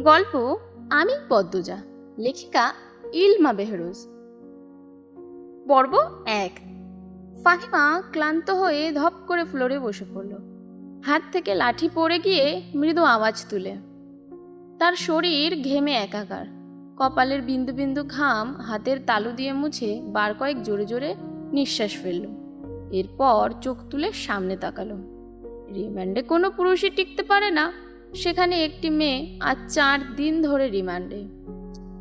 গল্প আমি পদ্মজা, লেখিকা ইলমা বেহরোজ। পর্ব এক। ফাহিমা ক্লান্ত হয়ে ধপ করে ফ্লোরে বসে পড়ল। হাত থেকে লাঠি পড়ে গিয়ে মৃদু আওয়াজ তুলে। তার শরীর ঘেমে একাকার। কপালের বিন্দু বিন্দু ঘাম হাতের তালু দিয়ে মুছে বার কয়েক জোরে জোরে নিঃশ্বাস ফেলল। এরপর চোখ তুলে সামনে তাকালো। রিমান্ডে কোনো পুরুষই টিকতে পারে না। সেখানে একটি মেয়ে আজ চার দিন ধরে রিমান্ডে।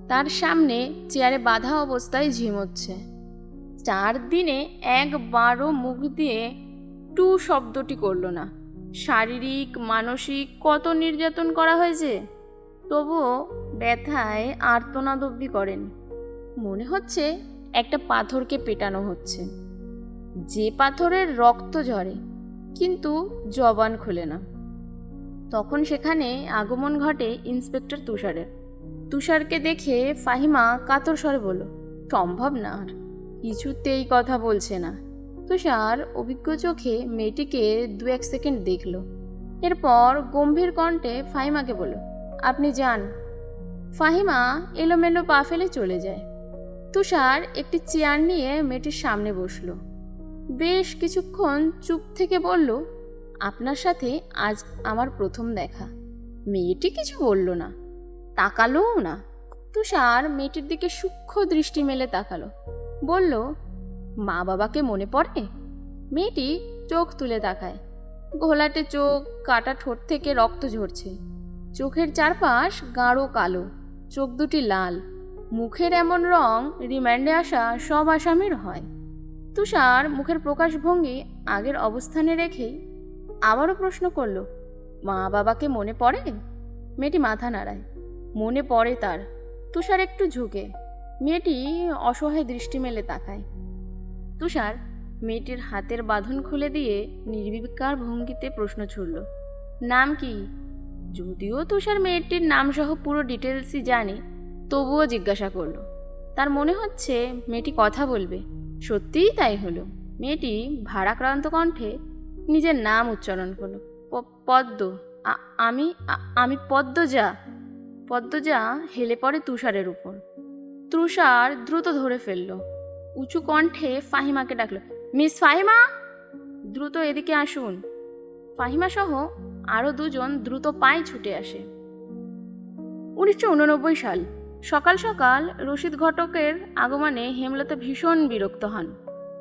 তার সামনে চেয়ারে বাঁধা অবস্থায় ঝিমোচ্ছে চার দিনে একবারও মুখ দিয়ে টু শব্দটি করল না। শারীরিক, মানসিক কত নির্যাতন করা হয়েছে? তবুও ব্যথায় আর্তনাদ অব্দি করেন। মনে হচ্ছে একটা পাথরকে পেটানো হচ্ছে। যে পাথরের রক্ত ঝরে, কিন্তু জবান খোলে না। তখন সেখানে আগমন ঘটে ইন্সপেক্টর তুষারের। তুষারকে দেখে ফাহিমা কাতর স্বরে বলল, সম্ভব না আর, কিছুতেই কথা বলছে না। তুষার অভিজ্ঞ চোখে মেয়েটিকে দু এক সেকেন্ড দেখল। এরপর গম্ভীর কণ্ঠে ফাহিমাকে বলল, আপনি যান। ফাহিমা এলোমেলো পা ফেলে চলে যায়। তুষার একটি চেয়ার নিয়ে মেয়েটির সামনে বসল। বেশ কিছুক্ষণ চুপ থেকে বলল আপনার সাথে আজ আমার প্রথম দেখা। মেয়েটি কিছু বলল না, তাকালোও না। তুষার মেয়েটির দিকে সূক্ষ্ম দৃষ্টি মেলে তাকালো। বলল, মা বাবাকে মনে পড়ে? মেয়েটি চোখ তুলে তাকায়। ঘোলাটে চোখ, কাটা ঠোঁট থেকে রক্ত ঝরছে। চোখের চারপাশ গাঢ় কালো, চোখ দুটি লাল। মুখের এমন রং রিমান্ডে আসা সব আসামির হয়। তুষার মুখের প্রকাশভঙ্গি আগের অবস্থানে রেখেই আবারও প্রশ্ন করল, মা বাবাকে মনে পড়ে? মেয়েটি মাথা নাড়ায়, মনে পড়ে তার। তুষার একটু ঝুঁকে। মেয়েটি অসহায় দৃষ্টি মেলে তাকায়। তুষার, মেয়েটির হাতের বাঁধন খুলে দিয়ে নির্বিকার ভঙ্গিতে প্রশ্ন ছুড়ল, নাম কি? যদিও তুষার মেয়েটির নামসহ পুরো ডিটেলসই জানে, তবুও জিজ্ঞাসা করল। তার মনে হচ্ছে মেয়েটি কথা বলবে। সত্যিই তাই হলো। মেয়েটি ভাড়াক্রান্ত কণ্ঠে নিজের নাম উচ্চারণ করল। পদ্ম। আমি আমি পদ্মজা। পদ্মজা হেলে পড়ে তুষারের উপর। তুষার দ্রুত ধরে ফেলল। উঁচু কণ্ঠে ফাহিমাকে ডাকলো, মিস ফাহিমা? দ্রুত এদিকে আসুন। ফাহিমা সহ আরও দুজন দ্রুত পায়ে ছুটে আসে। উনিশশো উননব্বই সাল। সকাল সকাল রশিদ ঘটকের আগমনে হেমলতা ভীষণ বিরক্ত হন।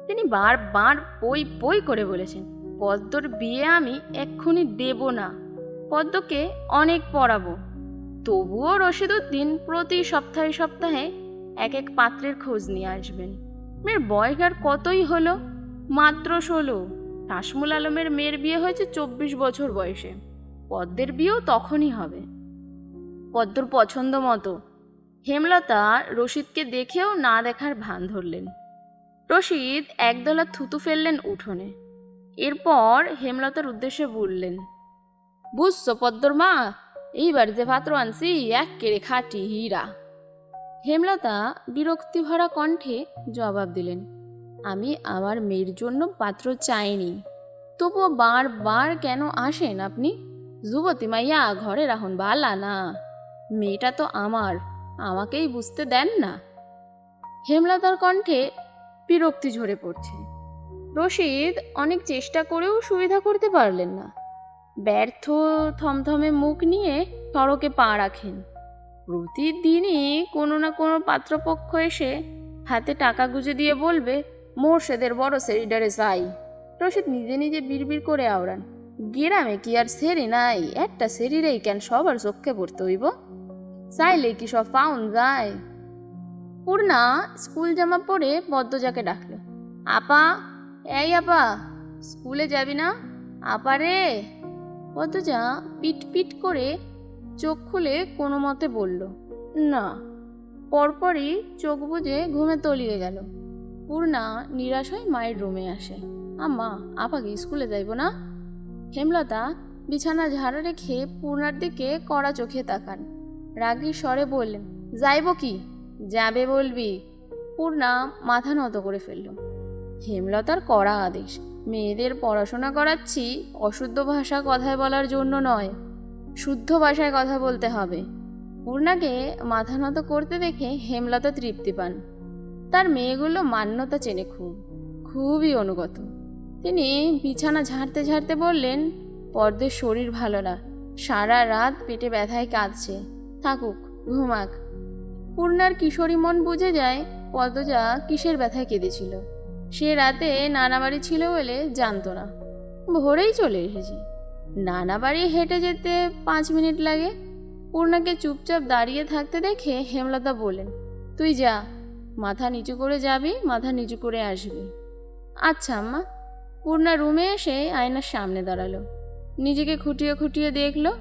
তিনি বারবার পই পই করে বলেছেন পদ্মর বিয়ে আমি এক্ষুনি দেব না, পদ্মকে অনেক পড়াবো। তবুও রশিদ উদ্দিন প্রতি সপ্তাহে সপ্তাহে এক এক পাত্রের খোঁজ নিয়ে আসবেন। মেয়ের বয়স আর কতই হলো? মাত্র ষোলো। তাসমুল আলমের মেয়ের বিয়ে হয়েছে চব্বিশ বছর বয়সে। পদ্মের বিয়েও তখনই হবে। পদ্মর পছন্দ মতো। হেমলতা রশিদকে দেখেও না দেখার ভান ধরলেন। রশিদ একদলা থুতু ফেললেন উঠোনে। এরপর হেমলতার উদ্দেশ্যে বললেন, বুঝছ পদ্মর মা এই বাড়িতে পাত্র আনছি এক কেড়ে খাটি হীরা। হেমলতা বিরক্তি ভরা কণ্ঠে জবাব দিলেন, আমি আমার মেয়ের জন্য পাত্র চাইনি। তবুও বারবার কেন আসেন আপনি? যুবতী মাইয়া, ঘরে রাখুন বালা না। মেয়েটা তো আমার, আমাকেই বুঝতে দেন না? হেমলতার কণ্ঠে বিরক্তি ঝরে পড়ছে। রশিদ অনেক চেষ্টা করেও সুবিধা করতে পারলেন না। ব্যর্থ থমথমে মুখ নিয়ে সড়কে পা রাখেন। প্রতিদিনই কোনো না কোনো পাত্রপক্ষ এসে হাতে টাকা গুঁজে দিয়ে বলবে, মোর্শেদের বড় সেরিডারে চাই রশিদ নিজে নিজে বিড়বিড় করে আওড়ান, গ্রামে কি আর সেরি নাই? একটা সেরিরেই কেন সবার চোখে পড়তে হইব? চাইলে কি সব পাউন যায়? পূর্ণা স্কুল জামা পরে পদ্মজাকে ডাকলো, আপা এই আপা, স্কুলে যাবি না? আপা রে। পদ্মজা পিট পিট করে চোখ খুলে কোনো মতে বলল, না। পরপরই চোখ বুজে ঘুমে তলিয়ে গেল। পূর্ণা নিরাশ হয়ে মায়ের রুমে আসে। আম্মা আপাকে স্কুলে যাইব না? হেমলতা বিছানা ঝাড়া রেখে পূর্ণার দিকে কড়া চোখে তাকান। রাগী স্বরে বললেন, যাইব কি? যাবে বলবি। পূর্ণা মাথা নত করে ফেলল। হেমলতার কড়া আদেশ। মেয়েদের পড়াশোনা করাচ্ছি অশুদ্ধ ভাষা কথায় বলার জন্য নয়, শুদ্ধ ভাষায় কথা বলতে হবে। পূর্ণাকে মাথা নত করতে দেখে হেমলতা তৃপ্তি পান। তার মেয়েগুলো মান্যতা চেনে খুব, খুবই অনুগত। তিনি বিছানা ঝাড়তে ঝাড়তে বললেন পদ্মের শরীর ভালো না, সারা রাত পেটে ব্যথায় কাঁদছে। থাকুক, ঘুমাক। পূর্ণার কিশোরী মন বুঝে যায় পদ্মজা কিসের ব্যথায় কেঁদেছিল। সে রাতে নানা বাড়ি ছিল বলে জানতো না। ভোরেই চলে এসেছে। নানা বাড়ি হেঁটে যেতে পাঁচ মিনিট লাগে। পূর্ণাকে চুপচাপ দাঁড়িয়ে থাকতে দেখে হেমলতা বলেন তুই যা, মাথা নিচু করে যাবি, মাথা নিচু করে আসবি। আচ্ছা আম্মা। পূর্ণা রুমে এসে আয়নার সামনে দাঁড়াল। নিজেকে খুঁটিয়ে খুঁটিয়ে দেখল।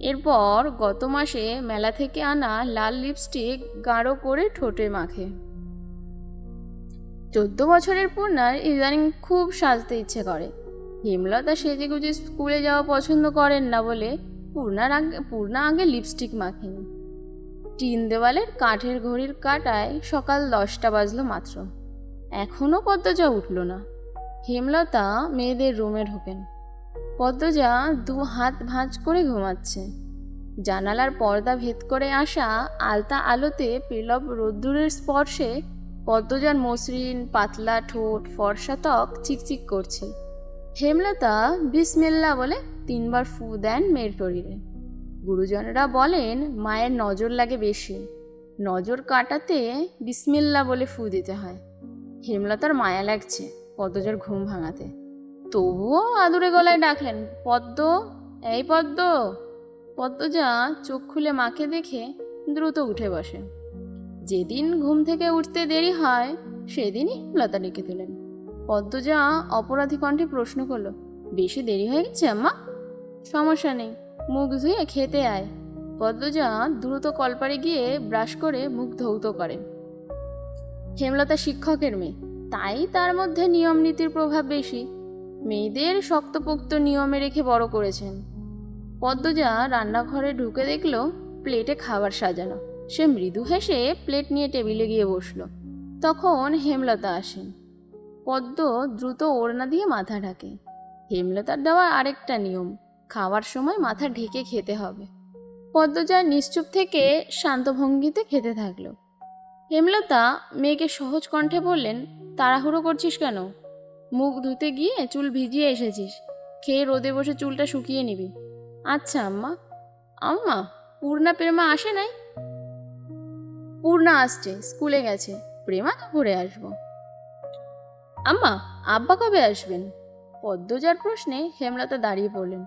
এরপর গত মাসে মেলা থেকে আনা লাল লিপস্টিক গাঢ় করে ঠোঁটে মাখে। চোদ্দ বছরের পূর্ণার ইদানিং খুব সাজতে ইচ্ছে করে। হেমলতা সেজে গুজে স্কুলে যাওয়া পছন্দ করেন না বলে পূর্ণার আগে, পূর্ণা আগে লিপস্টিক মাখেন। টিন দেওয়ালের কাঠের ঘড়ির কাটায় সকাল দশটা বাজলো মাত্র। এখনও পদ্মজা উঠল না। হেমলতা মেয়েদের রুমে ঢোকেন। পদ্মজা দু হাত ভাঁজ করে ঘুমাচ্ছে। জানালার পর্দা ভেদ করে আসা আলতা আলোতে পেলব রোদ্দুরের স্পর্শে পদ্মজার মসৃণ, পাতলা ঠোঁট, ফর্সা ত্বক চিকচিক করছে। হেমলতা বিসমিল্লা বলে তিনবার ফু দেন মেয়ের শরীরে। গুরুজনেরা বলেন, মায়ের নজর লাগে বেশি। নজর কাটাতে বিসমিল্লা বলে ফু দিতে হয়। হেমলতার মায়া লাগছে পদ্মজার ঘুম ভাঙাতে। তবুও আদুরে গলায় ডাকলেন, পদ্ম, এই পদ্ম। পদ্মজা চোখ খুলে মাকে দেখে দ্রুত উঠে বসে। যেদিন ঘুম থেকে উঠতে দেরি হয়, সেদিনই লতা ডেকে দিলেন পদ্মজা অপরাধী কণ্ঠে প্রশ্ন করল, বেশি দেরি হয়ে গেছে, আম্মা? সমস্যা নেই, মুখ ধুয়ে খেতে আয়। পদ্মজা দ্রুত কলপারে গিয়ে ব্রাশ করে মুখ ধৌত করে। হেমলতা শিক্ষকের মেয়ে, তাই তার মধ্যে নিয়ম নীতির প্রভাব বেশি। মেয়েদের শক্তপোক্ত নিয়মে রেখে বড় করেছেন। পদ্মজা রান্নাঘরে ঢুকে দেখল, প্লেটে খাবার সাজানো। সে মৃদু হেসে প্লেট নিয়ে টেবিলে গিয়ে বসল। তখন হেমলতা আসেন। পদ্ম দ্রুত ওড়না দিয়ে মাথা ঢাকে। হেমলতার দেওয়া আরেকটা নিয়ম, খাওয়ার সময় মাথা ঢেকে খেতে হবে। পদ্মজা নিশ্চুপ থেকে শান্ত ভঙ্গিতে খেতে থাকল। হেমলতা মেয়েকে সহজ কণ্ঠে বললেন, তাড়াহুড়ো করছিস কেন? মুখ ধুতে গিয়ে চুল ভিজিয়ে এসেছিস। খেয়ে রোদে বসে চুলটা শুকিয়ে নিবি। আচ্ছা আম্মা। আম্মা, পূর্ণা প্রেমা আসে নাই? পূর্ণা আসছে, স্কুলে গেছে। প্রেমা তো ঘুরে আসব। আম্মা, আব্বা কবে আসবেন? পদ্মজার প্রশ্নে হেমলতা দাঁড়িয়ে পড়লেন।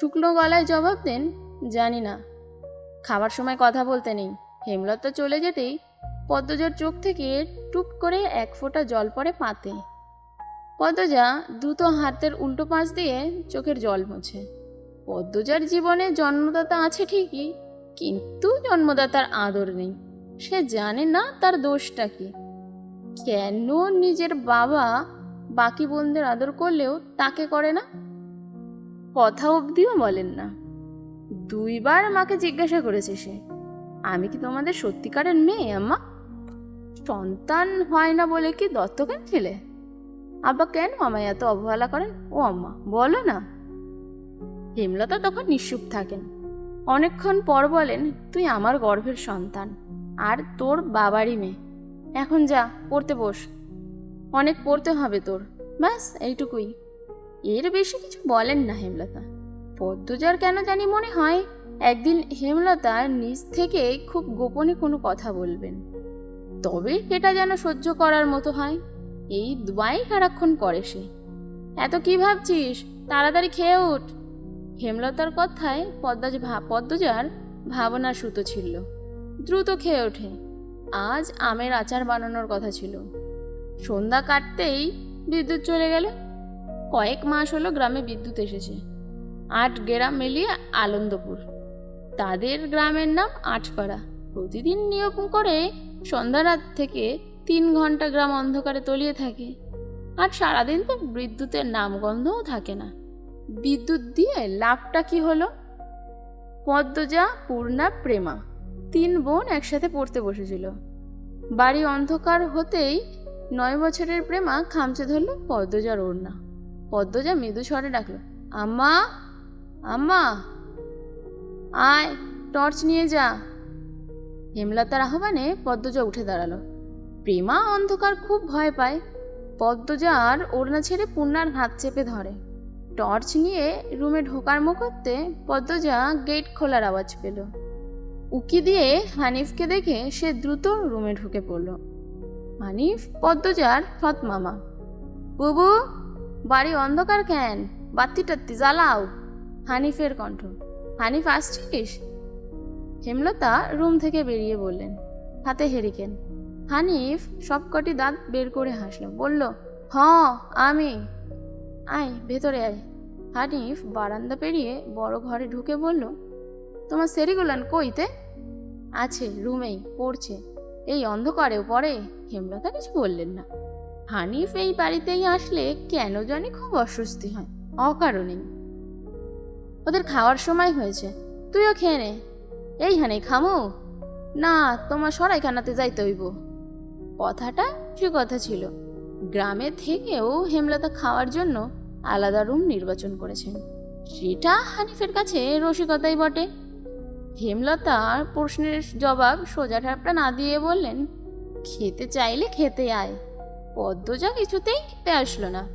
শুকনো গলায় জবাব দেন, জানি না। খাবার সময় কথা বলতে নেই। হেমলতা চলে যেতেই পদ্মজার চোখ থেকে টুপ করে এক ফোঁটা জল পড়ে পাতে। পদ্মজা দ্রুত হাতের উল্টো পাশ দিয়ে চোখের জল মোছে। পদ্মজার জীবনে জন্মদাতা আছে ঠিকই, কিন্তু জন্মদাতার আদর নেই। সে জানে না তার দোষটা কি। কেন নিজের বাবা বাকি বোনদের আদর করলেও তাকে করে না? কথা অবধিও বলেন না। দুইবার মাকে জিজ্ঞাসা করেছে সে। আমি কি তোমাদের সত্যিকারের মেয়ে, আম্মা? সন্তান হয় না বলে কি দত্তকেন ছেলে? আব্বা কেন আমায় এত অবহেলা করেন? ও আম্মা, বলো না। হেমলতা তখন নিঃসুপ থাকেন। অনেকক্ষণ পর বলেন, তুই আমার গর্ভের সন্তান। আর তোর বাবারই মেয়ে। এখন যা, পড়তে বস। অনেক পড়তে হবে তোর। ব্যাস, এইটুকুই। এর বেশি কিছু বলেন না হেমলতা। পদ্মজার কেন জানি মনে হয়, একদিন হেমলতা নিজ থেকে খুব গোপনে কোনো কথা বলবেন। তবে এটা যেন সহ্য করার মতো হয়। এই দুয়াই সারাক্ষণ করে সে। এত কি ভাবছিস? তাড়াতাড়ি খেয়ে উঠ। হেমলতার কথায় পদ্মা পদ্মজার ভাবনার সুতো ছিল দ্রুত খেয়ে ওঠে। আজ আমের আচার বানানোর কথা ছিল। সন্ধ্যা কাটতেই বিদ্যুৎ চলে গেল। কয়েক মাস হলো গ্রামে বিদ্যুৎ এসেছে। আট গ্রাম মিলিয়ে আনন্দপুর। তাদের গ্রামের নাম আটপাড়া। প্রতিদিন নিয়ম করে সন্ধ্যা রাত থেকে তিন ঘণ্টা গ্রাম অন্ধকারে তলিয়ে থাকে। আর সারাদিন তো বিদ্যুতের নামগন্ধও থাকে না। বিদ্যুৎ দিয়ে লাভটা কি হলো? পদ্মজা, পূর্ণা, প্রেমা। তিন বোন একসাথে পড়তে বসেছিল। বাড়ি অন্ধকার হতেই নয় বছরের প্রেমা খামচে ধরল পদ্মজার ওড়না। পদ্মজা মৃদু স্বরে ডাকলো, আম্মা আম্মা, আয়, টর্চ নিয়ে যা। হেমলতার আহ্বানে পদ্মজা উঠে দাঁড়াল। প্রেমা অন্ধকার খুব ভয় পায়। পদ্মজার ওড়না ছেড়ে পূর্ণার হাত চেপে ধরে। টর্চ নিয়ে রুমে ঢোকার মুহূর্তে পদ্মজা গেট খোলার আওয়াজ পেল। উকি দিয়ে হানিফকে দেখে সে দ্রুত রুমে ঢুকে পড়ল। হানিফ, পদ্মজার সৎ মামা বুবু, বাড়ি অন্ধকার কেন? বাত্তি টাত্তি জ্বালাও। হানিফের কণ্ঠ। হানিফ, আসছিস? হেমলতা রুম থেকে বেরিয়ে বললেন। হাতে হেরিকেন। হানিফ সবকটি দাঁত বের করে হাসলো। বলল হ আমি। আয়, ভেতরে আয়। হানিফ বারান্দা পেরিয়ে বড় ঘরে ঢুকে বলল তোমার সেরিগুলান কইতে? আছে, রুমেই, পড়ছে। এই অন্ধকারেও পড়ে, হেমলতা কিছু বললেন না। হানিফ এই বাড়িতেই আসলে কেন জানি খুব অস্বস্তি হয়, অকারণেই। ওদের খাওয়ার সময় হয়েছে, তুইও খেয়ে নে। এই হানে খামু? না, তোমার সরাইখানাতে যাইতে হইব। কথাটা সে কথা ছিল। গ্রামে থেকেও হেমলতা খাওয়ার জন্য আলাদা রুম নির্বাচন করেছেন। সেটা হানিফের কাছে রসিকতাই বটে। হেমলতার প্রশ্নের জবাব সোজা ঠাপটা না দিয়ে বললেন, খেতে চাইলে খেতে আয়। পদ্মজা কিছুতেই খেতে আসলো না।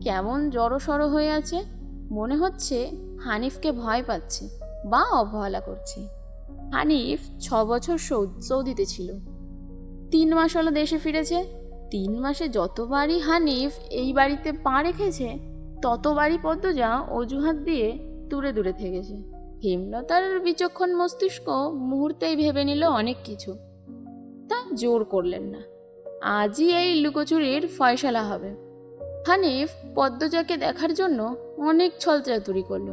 কেমন জড়ো সড়ো হয়ে আছে। মনে হচ্ছে হানিফকে ভয় পাচ্ছে বা অবহেলা করছে। হানিফ ছ বছর সৌদিতে ছিল। তিন মাস হলো দেশে ফিরেছে। তিন মাসে যতবারই হানিফ এই বাড়িতে পা রেখেছে, ততবারই পদ্মজা অজুহাত দিয়ে দূরে দূরে থেকেছে হেমলতার বিচক্ষণ মস্তিষ্ক মুহূর্তেই ভেবে নিল অনেক কিছু। তা জোর করলেন না। আজই এই লুকোচুরির ফয়সালা হবে। হানিফ পদ্মজাকে দেখার জন্য অনেক ছলচাতুরি করল।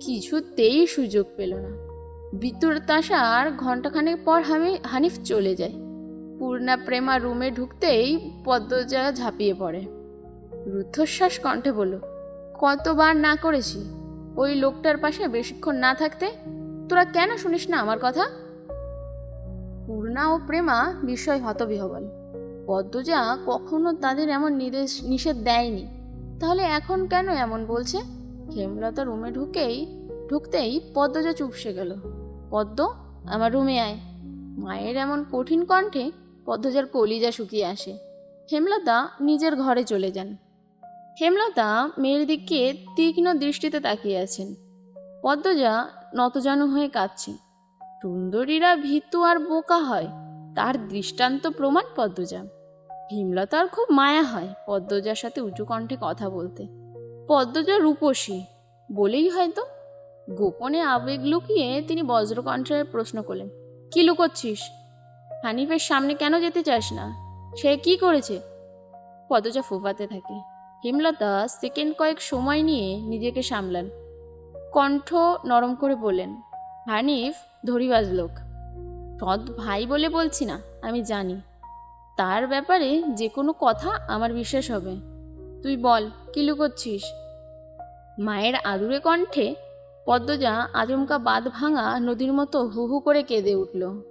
কিছুতেই সুযোগ পেল না। বিদ্যুর তাসার ঘন্টাখানেক পর আমি হানিফ চলে যায়। পূর্ণা প্রেমা রুমে ঢুকতেই পদ্মজা ঝাঁপিয়ে পড়ে। রুদ্ধশ্বাস কণ্ঠে বলল, কতবার না করেছি? ওই লোকটার পাশে বেশিক্ষণ না থাকতে তোরা কেন শুনিস না আমার কথা? পূর্ণা ও প্রেমা বিষয় হতবিহবল। পদ্মজা কখনো তাদের এমন নির্দেশ নিষেধ দেয়নি। তাহলে এখন কেন এমন বলছে? হেমলতা রুমে ঢুকেই, ঢুকতেই পদ্মজা চুপসে গেল। পদ্ম, আমার রুমে আয়। মায়ের এমন কঠিন কণ্ঠে পদ্মজার কলিজা শুকিয়ে আসে। হেমলতা নিজের ঘরে চলে যান। হেমলতা মেয়ের দিকে তীক্ষ্ণ দৃষ্টিতে তাকিয়ে আছেন। পদ্মজা নতজানু হয়ে কাঁদছে। সুন্দরীরা ভীতু আর বোকা হয়, তার দৃষ্টান্ত প্রমাণ পদ্মজা। হেমলতার খুব মায়া হয় পদ্মজার সাথে উঁচু কণ্ঠে কথা বলতে। পদ্মজা রূপসী, বলেই হয়তো। গোপনে আবেগ লুকিয়ে তিনি বজ্রকণ্ঠে প্রশ্ন করলেন, কি লুকোচ্ছিস? হানিফের সামনে কেন যেতে চাস না? সে কি করেছে? পদ্মজা ফোফাতে থাকে। হিমলতা সেকেন্ড কয়েক সময় নিয়ে নিজেকে সামলান। কণ্ঠ নরম করে বললেন, হানিফ, ধরিবাজ লোক। সৎ ভাই বলে বলছি না, আমি জানি। তার ব্যাপারে যে কোনো কথা আমার বিশ্বাস হবে। তুই বল, কি লুকোচ্ছিস? মায়ের আদুরে কণ্ঠে পদ্মজা আচমকা বাঁধ ভাঙা নদীর মতো হু হু করে কেঁদে উঠল।